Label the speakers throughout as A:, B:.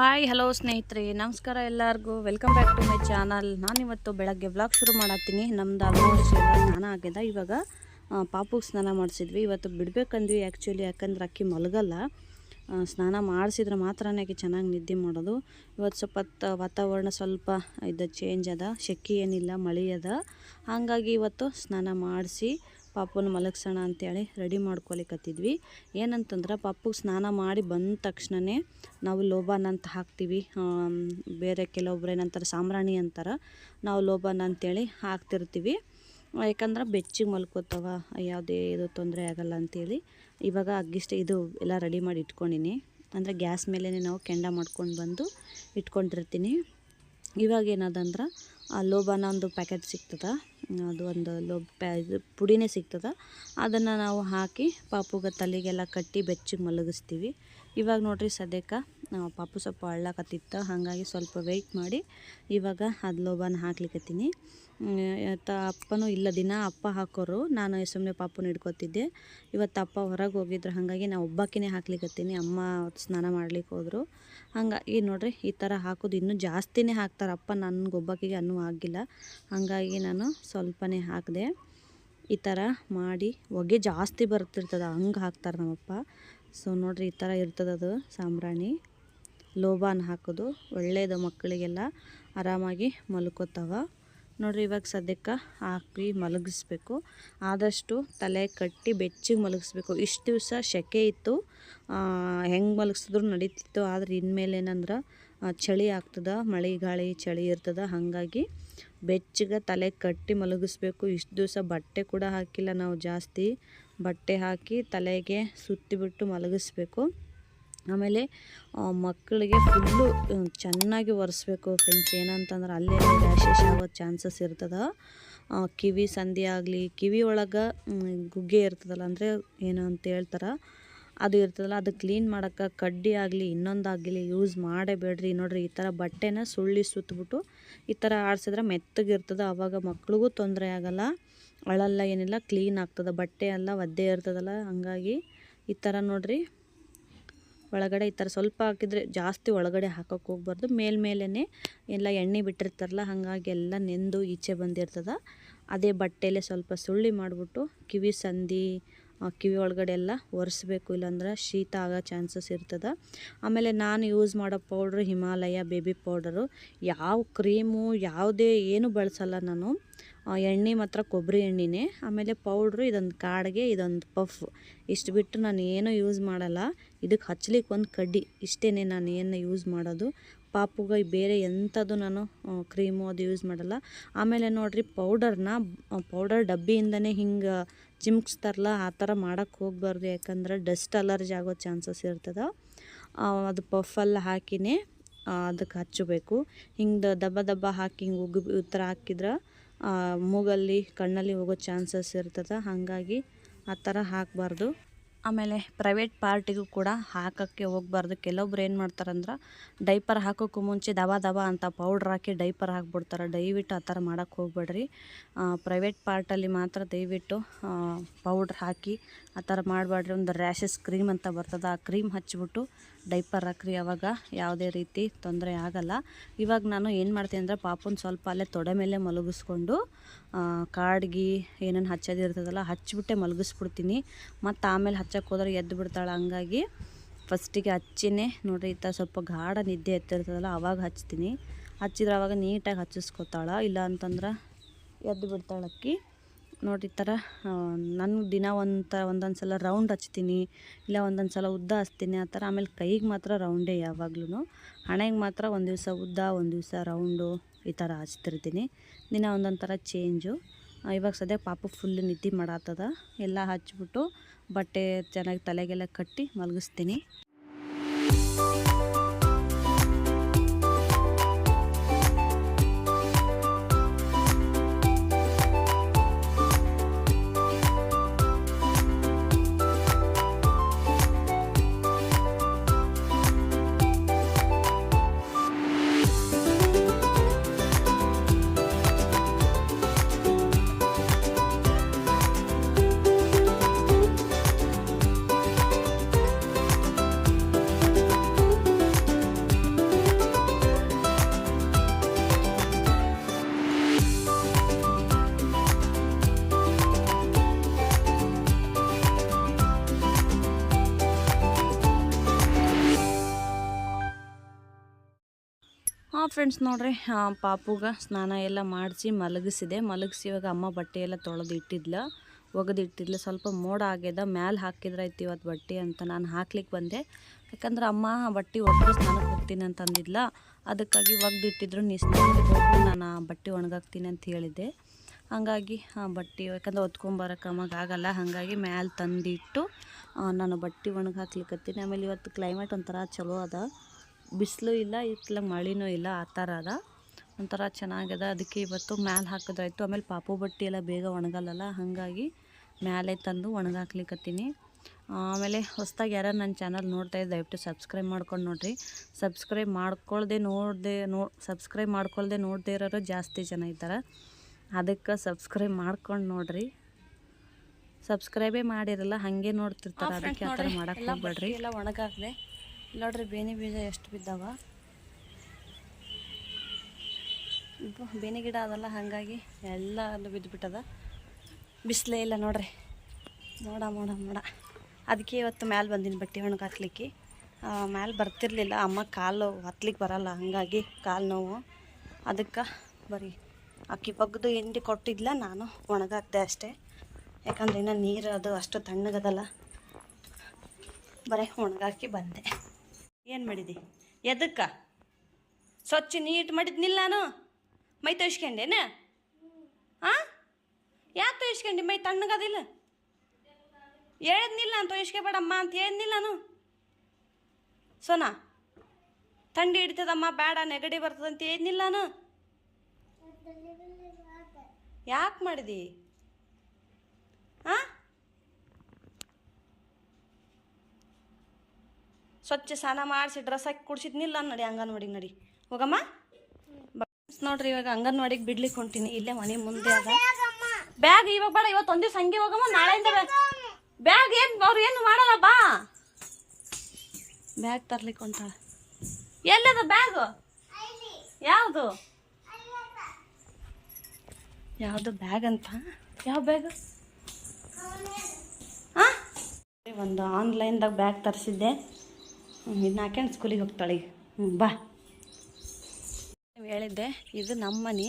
A: Hi, hello ಸ್ನೇಹಿತರೆ, ನಮಸ್ಕಾರ ಎಲ್ಲರಿಗೂ. Welcome back to my channel ನಾನಿವತ್ತು ಬೆಳಗ್ಗೆ ವ್ಲಾಗ್ ಶುರು ಮಾಡತ್ತೀನಿ. ನಮ್ದು ಆಲ್ಮೋಸ್ಟ್ ಸ್ನಾನ ಆಗ್ಯದ. ಇವಾಗ ಪಾಪುಗೆ ಸ್ನಾನ ಮಾಡಿಸಿದ್ವಿ. ಇವತ್ತು ಬಿಡಬೇಕಂದ್ವಿ ಆ್ಯಕ್ಚುಲಿ ಯಾಕಂದ್ರೆ ಅಕ್ಕಿ ಮಲಗಲ್ಲ. ಸ್ನಾನ ಮಾಡಿಸಿದ್ರೆ ಮಾತ್ರನೇ ಆಕೆ ಚೆನ್ನಾಗಿ ನಿದ್ದೆ ಮಾಡೋದು. ಇವತ್ತು ಸ್ವಲ್ಪ ವಾತಾವರಣ ಸ್ವಲ್ಪ ಇದು ಚೇಂಜ್ ಅದ. ಶೆಕೆ ಏನಿಲ್ಲ, ಮಳೆ ಅದ. ಹಾಗಾಗಿ ಇವತ್ತು ಸ್ನಾನ ಮಾಡಿಸಿ ಪಾಪುನ ಮಲಗ್ಸೋಣ ಅಂತೇಳಿ ರೆಡಿ ಮಾಡ್ಕೊಲಿಕತ್ತಿದ್ವಿ. ಏನಂತಂದ್ರೆ ಪಾಪುಗೆ ಸ್ನಾನ ಮಾಡಿ ಬಂದ ತಕ್ಷಣವೇ ನಾವು ಲೋಬಾನ ಅಂತ ಹಾಕ್ತೀವಿ. ಬೇರೆ ಕೆಲವೊಬ್ರು ಏನಂತಾರೆ, ಸಾಂಬ್ರಾಣಿ ಅಂತಾರೆ, ನಾವು ಲೋಬಾನ್ ಅಂತೇಳಿ ಹಾಕ್ತಿರ್ತೀವಿ. ಯಾಕಂದ್ರೆ ಬೆಚ್ಚಿಗೆ ಮಲ್ಕೋತಾವ, ಯಾವುದೇ ಇದು ತೊಂದರೆ ಆಗಲ್ಲ ಅಂತೇಳಿ. ಇವಾಗ ಅಗ್ಗಿಷ್ಟ ಇದು ಎಲ್ಲ ರೆಡಿ ಮಾಡಿ ಇಟ್ಕೊಂಡಿನಿ. ಅಂದರೆ ಗ್ಯಾಸ್ ಮೇಲೇ ನಾವು ಕೆಂಡ ಮಾಡ್ಕೊಂಡು ಬಂದು ಇಟ್ಕೊಂಡಿರ್ತೀನಿ. ಇವಾಗ ಏನದಂದ್ರೆ ಲೋಬಾನ ಒಂದು ಪ್ಯಾಕೆಟ್ ಸಿಗ್ತದೆ. ಅದು ಒಂದು ಲೋಬ್ ಪ್ಯಾ ಇದು ಪುಡಿನೇ ಸಿಗ್ತದೆ. ಅದನ್ನು ನಾವು ಹಾಕಿ ಪಾಪುಗೆ ತಲೆಗೆಲ್ಲ ಕಟ್ಟಿ ಬೆಚ್ಚಗೆ ಮಲಗಿಸ್ತೀವಿ. ಇವಾಗ ನೋಡಿರಿ ಸದ್ಯಕ್ಕೆ ಪಾಪು ಸ್ವಲ್ಪ ಅಳ್ಳಕತ್ತಿತ್ತು ಹಾಗಾಗಿ ಸ್ವಲ್ಪ ವೆಯ್ಟ್ ಮಾಡಿ. ಇವಾಗ ಅದು ಲೋಬಾನ ಹಾಕ್ಲಿಕ್ಕತ್ತೀನಿ ತ ಅಪ್ಪನೂ ಇಲ್ಲ, ದಿನ ಅಪ್ಪ ಹಾಕೋರು. ನಾನು ಸುಮ್ಮನೆ ಪಾಪುನ ಹಿಡ್ಕೊತಿದ್ದೆ. ಇವತ್ತು ಅಪ್ಪ ಹೊರಗೆ ಹೋಗಿದ್ರು. ಹಾಗಾಗಿ ನಾವು ಒಬ್ಬಾಕಿನೇ ಹಾಕ್ಲಿಕ್ಕತ್ತೀನಿ ಅಮ್ಮ ಸ್ನಾನ ಮಾಡ್ಲಿಕ್ಕೆ ಹೋದರು. ಹಾಗಾಗಿ ನೋಡ್ರಿ, ಈ ಥರ ಹಾಕೋದು ಇನ್ನೂ ಜಾಸ್ತಿನೇ ಹಾಕ್ತಾರೆ ಅಪ್ಪ. ನನಗೆ ಒಬ್ಬಾಕಿಗೆ ಅನ್ನೂ ಆಗಿಲ್ಲ. ಹಾಗಾಗಿ ನಾನು ಸ್ವಲ್ಪನೇ ಹಾಕಿದೆ. ಈ ಥರ ಮಾಡಿ, ಹೊಗೆ ಜಾಸ್ತಿ ಬರ್ತಿರ್ತದೆ. ಹಂಗೆ ಹಾಕ್ತಾರೆ ನಮ್ಮಪ್ಪ. ಸೊ ನೋಡ್ರಿ, ಈ ಥರ ಇರ್ತದದು ಸಾಂಬ್ರಾಣಿ. ಲೋಬಾನ್ ಹಾಕೋದು. ಒಳ್ಳೆಯದು ಮಕ್ಕಳಿಗೆಲ್ಲ ಆರಾಮಾಗಿ ಮಲ್ಕೋತಾವ. ನೋಡ್ರಿ, ಇವಾಗ ಸದ್ಯಕ್ಕೆ ಹಾಕಿ ಮಲಗಿಸ್ಬೇಕು. ಆದಷ್ಟು ತಲೆ ಕಟ್ಟಿ ಬೆಚ್ಚಿಗೆ ಮಲಗಿಸ್ಬೇಕು. ಇಷ್ಟು ದಿವಸ ಸೆಕೆ ಇತ್ತು. ಹೆಂಗೆ ಮಲಗಿಸಿದ್ರು ನಡೀತಿತ್ತು. ಆದ್ರೆ ಇನ್ಮೇಲೆ ಏನಂದ್ರೆ ಚಳಿ ಆಗ್ತದ, ಮಳೆ ಗಾಳಿ ಚಳಿ ಇರ್ತದ. ಹಾಗಾಗಿ ಬೆಚ್ಚಗೆ ತಲೆ ಕಟ್ಟಿ ಮಲಗಿಸ್ಬೇಕು. ಇಷ್ಟು ದಿವಸ ಬಟ್ಟೆ ಕೂಡ ಹಾಕಿಲ್ಲ ನಾವು ಜಾಸ್ತಿ. ಬಟ್ಟೆ ಹಾಕಿ ತಲೆಗೆ ಸುತ್ತಿಬಿಟ್ಟು ಮಲಗಿಸ್ಬೇಕು. ಆಮೇಲೆ ಮಕ್ಕಳಿಗೆ ಫುಲ್ಲು ಚೆನ್ನಾಗಿ ಒರೆಸ್ಬೇಕು ಫ್ರೆಂಡ್ಸ್ ಏನಂತಂದ್ರೆ ಅಲ್ಲೇ ರ್ಯಾಷಸ್ ಆಗೋ ಚಾನ್ಸಸ್ ಇರ್ತದೆ. ಕಿವಿ ಸಂಧಿ ಆಗಲಿ, ಕಿವಿ ಒಳಗೆ ಗುಗ್ಗೆ ಇರ್ತದಲ್ಲ, ಅಂದರೆ ಏನು ಅಂತ ಹೇಳ್ತಾರೆ, ಅದು ಇರ್ತದಲ್ಲ, ಅದು ಕ್ಲೀನ್ ಮಾಡೋಕ್ಕೆ ಕಡ್ಡಿ ಆಗಲಿ ಇನ್ನೊಂದಾಗಲಿ ಯೂಸ್ ಮಾಡೇಬೇಡ್ರಿ. ನೋಡಿರಿ, ಈ ಥರ ಬಟ್ಟೆನ ಸುಳ್ಳಿ ಸುತ್ತಬಿಟ್ಟು ಈ ಥರ ಆಡಿಸಿದ್ರೆ ಮೆತ್ತಗಿರ್ತದೆ ಆವಾಗ ಮಕ್ಳಿಗೂ ತೊಂದರೆ ಆಗಲ್ಲ. ಅಳಲ್ಲ ಏನಿಲ್ಲ ಕ್ಲೀನ್ ಆಗ್ತದೆ. ಬಟ್ಟೆ ಎಲ್ಲ ಒದ್ದೆ ಇರ್ತದಲ್ಲ, ಹಂಗಾಗಿ ಈ ಥರ ನೋಡ್ರಿ. ಒಳಗಡೆ ಈ ಥರ ಸ್ವಲ್ಪ ಹಾಕಿದರೆ ಜಾಸ್ತಿ ಒಳಗಡೆ ಹಾಕೋಕೆ ಹೋಗ್ಬಾರ್ದು. ಮೇಲ್ಮೇಲೇ ಎಲ್ಲ ಎಣ್ಣೆ ಬಿಟ್ಟಿರ್ತಾರಲ್ಲ, ಹಾಗಾಗಿ ಎಲ್ಲ ನೆಂದು ಈಚೆ ಬಂದಿರ್ತದೆ. ಅದೇ ಬಟ್ಟೆಲೆ ಸ್ವಲ್ಪ ಸುಳ್ಳಿ ಮಾಡಿಬಿಟ್ಟು ಕಿವಿ ಸಂಧಿ ಕಿವಿ ಒಳಗಡೆ ಎಲ್ಲ ಒರೆಸ್ಬೇಕು, ಇಲ್ಲಾಂದ್ರೆ ಶೀತ ಆಗೋ ಚಾನ್ಸಸ್ ಇರ್ತದೆ. ಆಮೇಲೆ ನಾನು ಯೂಸ್ ಮಾಡೋ ಪೌಡ್ರು ಹಿಮಾಲಯ ಬೇಬಿ ಪೌಡರು. ಯಾವ ಕ್ರೀಮು ಯಾವುದೇ ಏನು ಬಳಸಲ್ಲ ನಾನು. ಎಣ್ಣೆ ಮಾತ್ರ ಕೊಬ್ಬರಿ ಎಣ್ಣೆನೇ. ಆಮೇಲೆ ಪೌಡ್ರು ಇದೊಂದು ಕಾಡಿಗೆ, ಇದೊಂದು ಪಫ್. ಇಷ್ಟು ಬಿಟ್ಟು ನಾನು ಏನೂ ಯೂಸ್ ಮಾಡಲ್ಲ. ಇದಕ್ಕೆ ಹಚ್ಲಿಕ್ಕೆ ಒಂದು ಕಡ್ಡಿ. ಇಷ್ಟೇ ನಾನು ಏನು ಯೂಸ್ ಮಾಡೋದು. ಪಾಪುಗೆ ಬೇರೆ ಎಂಥದ್ದು ನಾನು ಕ್ರೀಮು ಅದು ಯೂಸ್ ಮಾಡಲ್ಲ. ಆಮೇಲೆ ನೋಡಿರಿ ಪೌಡರ್ನ ಪೌಡರ್ ಡಬ್ಬಿಯಿಂದನೇ ಹಿಂಗೆ ಚಿಮ್ಕ್ಸ್ತಾರಲ್ಲ, ಆ ಥರ ಮಾಡೋಕ್ಕೆ ಹೋಗ್ಬಾರ್ದು. ಯಾಕಂದ್ರೆ ಡಸ್ಟ್ ಅಲರ್ಜಿ ಆಗೋ ಚಾನ್ಸಸ್ ಇರ್ತದೆ. ಅದು ಪಫಲ್ಲ ಹಾಕಿನೇ ಅದಕ್ಕೆ ಹಚ್ಚಬೇಕು. ಹಿಂಗೆ ದಬ್ಬ ದಬ್ಬ ಹಾಕಿ ಹಿಂಗೆ ಉಗ್ಗಿ ಉತ್ತರ ಹಾಕಿದ್ರೆ ಮೂಗಲ್ಲಿ, ಕಣ್ಣಲ್ಲಿ ಹೋಗೋ ಚಾನ್ಸಸ್ ಇರ್ತದೆ. ಹಾಗಾಗಿ ಆ ಥರ ಹಾಕಬಾರ್ದು. ಆಮೇಲೆ ಪ್ರೈವೇಟ್ ಪಾರ್ಟಿಗೂ ಕೂಡ ಹಾಕೋಕ್ಕೆ ಹೋಗ್ಬಾರ್ದು. ಕೆಲವೊಬ್ರು ಏನು ಮಾಡ್ತಾರಂದ್ರೆ ಡೈಪರ್ ಹಾಕೋಕ್ಕೂ ಮುಂಚೆ ದವ ದವ ಅಂತ ಪೌಡ್ರ್ ಹಾಕಿ ಡೈಪರ್ ಹಾಕ್ಬಿಡ್ತಾರೆ. ದಯವಿಟ್ಟು ಆ ಥರ ಮಾಡೋಕ್ಕೆ ಹೋಗ್ಬೇಡ್ರಿ ಪ್ರೈವೇಟ್ ಪಾರ್ಟಲ್ಲಿ ಮಾತ್ರ ದಯವಿಟ್ಟು ಪೌಡ್ರ್ ಹಾಕಿ ಆ ಥರ ಮಾಡಬೇಡ್ರಿ ಒಂದು ರ್ಯಾಷಸ್ ಕ್ರೀಮ್ ಅಂತ ಬರ್ತದೆ, ಆ ಕ್ರೀಮ್ ಹಚ್ಚಿಬಿಟ್ಟು ಡೈಪರ್ ಹಾಕ್ರಿ, ಅವಾಗ ಯಾವುದೇ ರೀತಿ ತೊಂದರೆ ಆಗಲ್ಲ. ಇವಾಗ ನಾನು ಏನು ಮಾಡ್ತೀನಿ ಅಂದರೆ ಪಾಪುನ ಸ್ವಲ್ಪ ಅಲ್ಲೇ ತೊಡೆ ಮೇಲೆ ಮಲಗಿಸ್ಕೊಂಡು ಕಾಡ್ಗಿ ಏನೇನು ಹಚ್ಚೋದಿರ್ತದಲ್ಲ ಹಚ್ಚಿಬಿಟ್ಟೆ ಮಲಗಿಸ್ಬಿಡ್ತೀನಿ. ಮತ್ತು ಆಮೇಲೆ ಹಚ್ಚಕ್ಕೆ ಹೋದ್ರೆ ಎದ್ದು ಬಿಡ್ತಾಳೆ. ಹಂಗಾಗಿ ಫಸ್ಟಿಗೆ ಹಚ್ಚಿನೇ ನೋಡಿರಿ, ಈ ಥರ ಸ್ವಲ್ಪ ಗಾಢ ನಿದ್ದೆ ಎತ್ತಿರ್ತದಲ್ಲ, ಅವಾಗ ಹಚ್ತೀನಿ. ಹಚ್ಚಿದ್ರೆ ಅವಾಗ ನೀಟಾಗಿ ಹಚ್ಚಿಸ್ಕೊತಾಳ. ಇಲ್ಲ ಅಂತಂದ್ರೆ ಎದ್ದು ಬಿಡ್ತಾಳೆ ಅಕ್ಕಿ ನೋಡಿ ಥರ ನಾನು ದಿನ ಒಂದು ಥರ ಒಂದೊಂದು ಸಲ ರೌಂಡ್ ಹಚ್ತೀನಿ, ಇಲ್ಲ ಒಂದೊಂದು ಸಲ ಉದ್ದ ಹಚ್ತೀನಿ, ಆ ಥರ. ಆಮೇಲೆ ಕೈಗೆ ಮಾತ್ರ ರೌಂಡೇ ಯಾವಾಗ್ಲೂ ಹಣೆಗೆ ಮಾತ್ರ ಒಂದು ದಿವಸ ಉದ್ದ, ಒಂದು ದಿವಸ ರೌಂಡು ಈ ಥರ ಹಚ್ತಿರ್ತೀನಿ. ದಿನ ಒಂದೊಂದು ಥರ ಚೇಂಜು ಇವಾಗ ಸದ್ಯ ಪಾಪು ಫುಲ್ ನಿದ್ದೆ ಮಾಡಾತದ. ಎಲ್ಲ ಹಚ್ಬಿಟ್ಟು ಬಟ್ಟೆ ಚೆನ್ನಾಗಿ ತಲೆಗೆಲ್ಲ ಕಟ್ಟಿ ಮಲಗಿಸ್ತೀನಿ. ಹಾಂ ಫ್ರೆಂಡ್ಸ್ ನೋಡ್ರಿ ಪಾಪುಗ ಸ್ನಾನ ಎಲ್ಲ ಮಾಡಿಸಿ ಮಲಗಿಸಿದೆ. ಮಲಗಿಸಿ ಇವಾಗ ಅಮ್ಮ ಬಟ್ಟೆ ಎಲ್ಲ ತೊಳೆದು ಇಟ್ಟಿದ್ಲ ಸ್ವಲ್ಪ ಮೋಡ ಆಗ್ಯದ, ಮ್ಯಾಲೆ ಹಾಕಿದ್ರಾಯ್ತು ಇವತ್ತು ಬಟ್ಟೆ ಅಂತ ನಾನು ಹಾಕ್ಲಿಕ್ಕೆ ಬಂದೆ. ಯಾಕಂದ್ರೆ ಅಮ್ಮ ಬಟ್ಟೆ ಒಗೆದು ಸ್ನಾನಕ್ಕೆ ಹೋಗ್ತೀನಿ ಅಂತ ಅಂದಿದ್ಲ. ಅದಕ್ಕಾಗಿ ಒಗ್ದು ಇಟ್ಟಿದ್ರು ನಾನು ಬಟ್ಟೆ ಒಣಗಾಕ್ತೀನಿ ಅಂತ ಹೇಳಿದೆ ಹಾಗಾಗಿ ಬಟ್ಟೆ ಯಾಕಂದ್ರೆ ಹೊತ್ಕೊಂಬರಕ್ಕೆ ಅಮ್ಮಗೆ ಆಗಲ್ಲ. ಹಾಗಾಗಿ ಮ್ಯಾಲೆ ತಂದಿಟ್ಟು ನಾನು ಬಟ್ಟೆ ಒಣಗಿ ಆಮೇಲೆ ಇವತ್ತು ಕ್ಲೈಮೇಟ್ ಒಂಥರ ಚಲೋ ಅದ. ಬಿಸಿಲು ಇಲ್ಲ ಇತ್ತಲ ಮಳೆನೂ ಇಲ್ಲ, ಆ ಥರ ಅದ. ಒಂಥರ ಚೆನ್ನಾಗಿದೆ ಅದಕ್ಕೆ ಇವತ್ತು ಮ್ಯಾಲೆ ಹಾಕಿದ್ರಾಯ್ತು ಆಮೇಲೆ ಪಾಪು ಬಟ್ಟೆ ಎಲ್ಲ ಬೇಗ ಒಣಗಲ್ಲಲ್ಲ, ಹಾಗಾಗಿ ಮ್ಯಾಲೆ ತಂದು ಒಣಗಾಕ್ಲಿಕ್ಕತ್ತೀನಿ ಆಮೇಲೆ ಹೊಸ್ದಾಗಿ ಯಾರು ನನ್ನ ಚಾನಲ್ ನೋಡ್ತಾ ಇದ್ದ ದಯವಿಟ್ಟು ಸಬ್ಸ್ಕ್ರೈಬ್ ಮಾಡ್ಕೊಂಡು ನೋಡಿರಿ. ಸಬ್ಸ್ಕ್ರೈಬ್ ಮಾಡ್ಕೊಳ್ದೆ ನೋಡದೆ ನೋ, ಸಬ್ಸ್ಕ್ರೈಬ್ ಮಾಡ್ಕೊಳ್ದೆ ನೋಡದೆ ಇರೋರು ಜಾಸ್ತಿ ಜನ ಇದ್ದಾರೆ. ಅದಕ್ಕೆ ಸಬ್ಸ್ಕ್ರೈಬ್ ಮಾಡ್ಕೊಂಡು ನೋಡಿರಿ. ಸಬ್ಸ್ಕ್ರೈಬೇ ಮಾಡಿರಲ್ಲ, ಹಾಗೆ ನೋಡ್ತಿರ್ತಾರೆ. ಅದಕ್ಕೆ ಆ ಥರ ಮಾಡೋಕ್ಕೆ ಹೋಗ್ಬೇಡ್ರಿ. ಎಲ್ಲ ಒಣಗಾಕ್ದೆ ನೋಡ್ರಿ, ಬೇನೆ ಬೀಜ ಎಷ್ಟು ಬಿದ್ದಾವ? ಬೇನೆ ಗಿಡ ಅದಲ್ಲ, ಹಾಗಾಗಿ ಎಲ್ಲ ಬಿದ್ದುಬಿಟ್ಟದ ಬಿಸಿಲೇ ಇಲ್ಲ ನೋಡ್ರಿ. ನೋಡ ಮೋಡ ಮೋಡ. ಅದಕ್ಕೆ ಇವತ್ತು ಮ್ಯಾಲೆ ಬಂದಿನಿ ಬಟ್ಟೆ ಒಣಗಿ ಹಾಕ್ಲಿಕ್ಕೆ. ಮ್ಯಾಲೆ ಬರ್ತಿರ್ಲಿಲ್ಲ. ಅಮ್ಮ ಕಾಲು ಹತ್ಲಿಕ್ಕೆ ಬರಲ್ಲ, ಹಾಗಾಗಿ ಕಾಲು ನೋವು. ಅದಕ್ಕೆ ಬರೀ ಅಕ್ಕಿ ಬಗ್ದು ಹಿಂಡಿ ಕೊಟ್ಟಿದ್ಲ, ನಾನು ಒಣಗಾಕ್ದೆ ಅಷ್ಟೇ. ಯಾಕಂದ್ರೆ ಇನ್ನು ನೀರು ಅದು ಅಷ್ಟು ತಣ್ಣಗದಲ್ಲ. ಬರೀ ಒಣಗಾಕಿ ಬಂದೆ. ಏನು ಮಾಡಿದಿ? ಎದಕ್ಕ? ಸ್ವಚ್ಛ ನೀಟ್ ಮಾಡಿದ್ನಿಲ್ಲ ನಾನು? ಮೈ ತೊಯ್ಸ್ಕೊಂಡೇನ ಹಾಂ ಯಾಕೆ ತೊಯ್ಸ್ಕೊಂಡಿ ಮೈ ತಣ್ಣಗದಿಲ್ಲ ಹೇಳಿದ್ನಿಲ್ಲ ನಾನು ತೊಯ್ಸ್ಕೊಬೇಡಮ್ಮ ಅಂತ ಹೇಳಿದ್ನಿಲ್ಲ ನಾನು. ಸೋನಾ, ಥಂಡಿ ಹಿಡ್ತದಮ್ಮ ಬೇಡ ನೆಗಡಿ ಬರ್ತದಂತ ಹೇಳಿದ್ನಿಲ್ಲ ನಾನು. ಯಾಕೆ ಮಾಡಿದಿ? ಹಾಂ ಸ್ವಚ್ಛ ಸ್ನಾನ ಮಾಡಿಸಿ ಡ್ರೆಸ್ ಹಾಕಿ ಕುಡ್ಸಿದ್ನಿಲ್ಲ ನಡಿ ಅಂಗನವಾಡಿಗೆ ನಡಿ. ಹೋಗಮ್ಮ? ನೋಡ್ರಿ ಇವಾಗ ಅಂಗನವಾಡಿಗೆ ಬಿಡ್ಲಿಕ್ಕೆ ಹೊಂಟೀನಿ. ಇಲ್ಲೇ ಮನೆ ಮುಂದೆ ಅದ. ಬ್ಯಾಗ್ ಇವಾಗ ಬೇಡ ಇವತ್ತು ಒಂದಿವ್ಸ ಹಂಗೆ ಹೋಗಮ್ಮ, ನಾಳೆಯಿಂದ ಬ್ಯಾಗ್ ಏನು ಅವ್ರು ಏನು ಮಾಡಲ್ಲ, ಬಾ. ಬ್ಯಾಗ್ ತರ್ಲಿಕ್ಕೆ ಹೊಂಟಾಳ. ಎಲ್ಲದ ಬ್ಯಾಗ್? ಯಾವುದು? ಯಾವುದು ಬ್ಯಾಗ್ ಅಂತ? ಯಾವ ಬ್ಯಾಗ್? ಒಂದು ಆನ್ಲೈನ್ದಾಗ ಬ್ಯಾಗ್ ತರಿಸಿದ್ದೆ. ಇದನ್ನ ಹಾಕ್ಯಂಡು ಸ್ಕೂಲಿಗೆ ಹೋಗ್ತಾಳೆ ಈಗ. ಹ್ಞೂ ಬಾ. ಹೇಳಿದ್ದೆ ಇದು ನಮ್ಮ ಮನೆ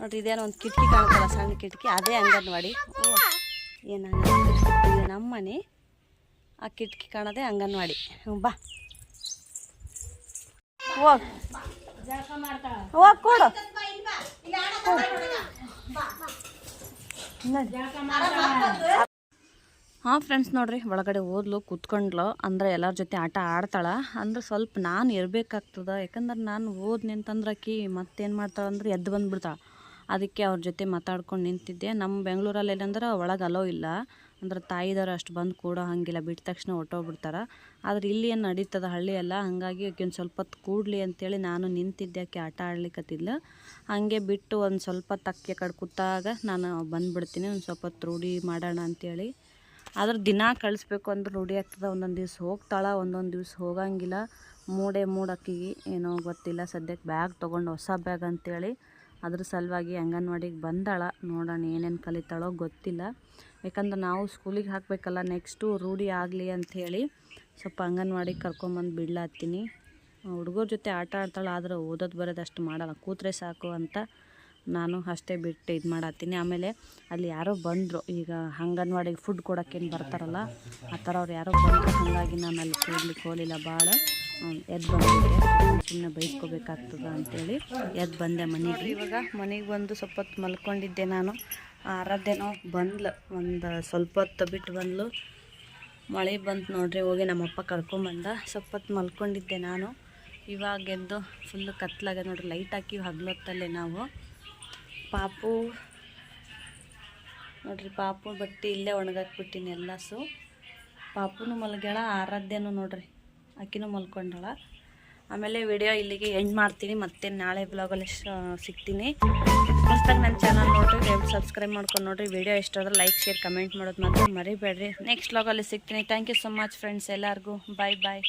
A: ನೋಡ್ರಿ ಇದೇನೋ ಒಂದು ಕಿಟಕಿ ಕಾಣ್ತಲ್ಲ ಸಣ್ಣ ಕಿಟಕಿ ಅದೇ ಅಂಗನವಾಡಿ. ಏನು ಇದು ನಮ್ಮ ಮನೆ ಆ ಕಿಟಕಿ ಕಾಣೋದೇ ಅಂಗನವಾಡಿ. ಹ್ಞೂ ಬಾ. ಹೋಗ್ ಹೋಗ್ ಕೊಡು. ಹಾಂ ಫ್ರೆಂಡ್ಸ್ ನೋಡ್ರಿ, ಒಳಗಡೆ ಓದ್ಲು, ಕೂತ್ಕೊಂಡ್ಲು, ಅಂದ್ರೆ ಎಲ್ಲರ ಜೊತೆ ಆಟ ಆಡ್ತಾಳೆ. ಅಂದ್ರೆ ಸ್ವಲ್ಪ ನಾನು ಇರಬೇಕಾಗ್ತದೆ. ಯಾಕಂದ್ರೆ ನಾನು ಓದ್ ನಿಂತಂದ್ರೆ ಆಕಿ ಮತ್ತೇನು ಮಾಡ್ತಾಳೆ ಅಂದ್ರೆ ಎದ್ದು ಬಂದುಬಿಡ್ತಾಳೆ. ಅದಕ್ಕೆ ಅವ್ರ ಜೊತೆ ಮಾತಾಡ್ಕೊಂಡು ನಿಂತಿದ್ದೆ. ನಮ್ಮ ಬೆಂಗಳೂರಲ್ಲಿ ಏನಂದ್ರೆ ಒಳಗೆ ಅಲೋ ಇಲ್ಲ. ಅಂದ್ರೆ ತಾಯಿದವ್ರು ಅಷ್ಟು ಬಂದು ಕೂಡೋ ಹಂಗಿಲ್ಲ. ಬಿಟ್ಟ ತಕ್ಷಣ ಹೊಟ್ಟೋಗ್ಬಿಡ್ತಾರೆ ಆದ್ರೆ ಇಲ್ಲಿ ಏನು ನಡೀತದ ಹಳ್ಳಿ ಎಲ್ಲ, ಹಾಗಾಗಿ ಆಕೆ ಒಂದು ಸ್ವಲ್ಪ ಹೊತ್ತು ಕೂಡಲಿ ಅಂತೇಳಿ ನಾನು ನಿಂತಿದ್ದೆ. ಆಕೆ ಆಟ ಆಡ್ಲಿಕ್ಕತ್ತಿಲ್ಲ ಹಾಗೆ ಬಿಟ್ಟು ಒಂದು ಸ್ವಲ್ಪ ತಕ್ಕೆ ಕಡೆ ಕೂತಾಗ ನಾನು ಬಂದುಬಿಡ್ತೀನಿ. ಒಂದು ಸ್ವಲ್ಪ ಹೊತ್ತು ರೂಢಿ ಮಾಡೋಣ ಅಂತೇಳಿ ಆದ್ರೆ ದಿನ ಕಳಿಸ್ಬೇಕು ಅಂದ್ರೆ ರೂಢಿ ಆಗ್ತದೆ. ಒಂದೊಂದು ದಿವ್ಸ ಹೋಗ್ತಾಳ, ಒಂದೊಂದು ದಿವ್ಸ ಹೋಗಂಗಿಲ್ಲ. ಮೂಡೆ ಮೂಡಕ್ಕಿಗೆ ಏನೋ ಗೊತ್ತಿಲ್ಲ. ಸದ್ಯಕ್ಕೆ ಬ್ಯಾಗ್ ತೊಗೊಂಡು ಹೊಸ ಬ್ಯಾಗ್ ಅಂತೇಳಿ ಅದ್ರ ಸಲುವಾಗಿ ಅಂಗನವಾಡಿಗೆ ಬಂದಾಳ. ನೋಡೋಣ ಏನೇನು ಕಲಿತಾಳೋ ಗೊತ್ತಿಲ್ಲ. ಯಾಕಂದ್ರೆ ನಾವು ಸ್ಕೂಲಿಗೆ ಹಾಕಬೇಕಲ್ಲ, ನೆಕ್ಸ್ಟು ರೂಢಿ ಆಗಲಿ ಅಂಥೇಳಿ ಸ್ವಲ್ಪ ಅಂಗನವಾಡಿಗೆ ಕರ್ಕೊಂಬಂದು ಬಿಡ್ಲಾತ್ತೀನಿ. ಹುಡುಗರ ಜೊತೆ ಆಟ ಆಡ್ತಾಳೆ, ಆದ್ರೆ ಓದೋದು ಬರೋದು ಅಷ್ಟು ಮಾಡಲ್ಲ. ಕೂತ್ರೆ ಸಾಕು ಅಂತ ನಾನು ಅಷ್ಟೇ ಬಿಟ್ಟು ಇದು ಮಾಡತ್ತೀನಿ. ಆಮೇಲೆ ಅಲ್ಲಿ ಯಾರೋ ಬಂದರು. ಈಗ ಅಂಗನವಾಡಿಗೆ ಫುಡ್ ಕೊಡೋಕ್ಕೇನು ಬರ್ತಾರಲ್ಲ, ಆ ಥರ ಅವ್ರು ಯಾರೋ ಬಂದರು. ಹಾಗಾಗಿ ನಾನು ಅಲ್ಲಿ ಕೂಡಲಿಕ್ಕೆ ಹೋಗಲಿಲ್ಲ. ಭಾಳ ಎದ್ದು ಬಂದಿದ್ದೆ ಸುಮ್ಮನೆ ಬೈಸ್ಕೋಬೇಕಾಗ್ತದ ಅಂತೇಳಿ ಎದ್ದು ಬಂದೆ ಮನೆಗೆ. ಇವಾಗ ಮನೆಗೆ ಬಂದು ಸ್ವಲ್ಪ ಹೊತ್ತು ಮಲ್ಕೊಂಡಿದ್ದೆ ನಾನು. ಆರಾಧ್ಯನೋ ಬಂದ್ಲು. ಒಂದು ಸ್ವಲ್ಪ ಹೊತ್ತು ಬಿಟ್ಟು ಬಂದ್ಲು. ಮಳೆ ಬಂತು ನೋಡ್ರಿ, ಹೋಗಿ ನಮ್ಮಪ್ಪ ಕರ್ಕೊಂಬಂದ ಸ್ವಲ್ಪ ಹೊತ್ತು ಮಲ್ಕೊಂಡಿದ್ದೆ ನಾನು. ಇವಾಗ ಎದ್ದು ಫುಲ್ಲು ಕತ್ಲಾಗ ನೋಡ್ರಿ ಲೈಟ್ ಹಾಕಿ ಹಗ್ಲೊತ್ತಲ್ಲೇ ನಾವು. ಪಾಪು. ನೋಡ್ರಿ ಪಾಪು ಬಟ್ಟೆ ಇಲ್ಲೇ ಒಣಗಾಕ್ಬಿಟ್ಟಿನಿ ಎಲ್ಲಸು ಪಾಪುನು ಮಲ್ಗ್ಯಾಳ, ಆರಾಧ್ಯನೂ ನೋಡ್ರಿ, ಆಕಿನೂ ಮಲ್ಕೊಂಡಳ. ಆಮೇಲೆ ವಿಡಿಯೋ ಇಲ್ಲಿಗೆ ಎಂಡ್ ಮಾಡ್ತೀನಿ, ಮತ್ತೆ ನಾಳೆ ಬ್ಲಾಗಲ್ಲಿ ಸಿಗ್ತೀನಿ. ಮಸ್ತಾಗ ನನ್ನ ಚಾನಲ್ ನೋಡ್ರಿ ಸಬ್ಸ್ಕ್ರೈಬ್ ಮಾಡ್ಕೊಂಡು ನೋಡ್ರಿ. ವಿಡಿಯೋ ಇಷ್ಟ ಆದ್ರೆ ಲೈಕ್ ಶೇರ್ ಕಮೆಂಟ್ ಮಾಡೋದು ಮಾತ್ರ ಮರಿಬೇಡ್ರಿ. ನೆಕ್ಸ್ಟ್ ಬ್ಲಾಗಲ್ಲಿ ಸಿಗ್ತೀನಿ. Thank you so much friends ಎಲ್ಲರಿಗೂ. Bye bye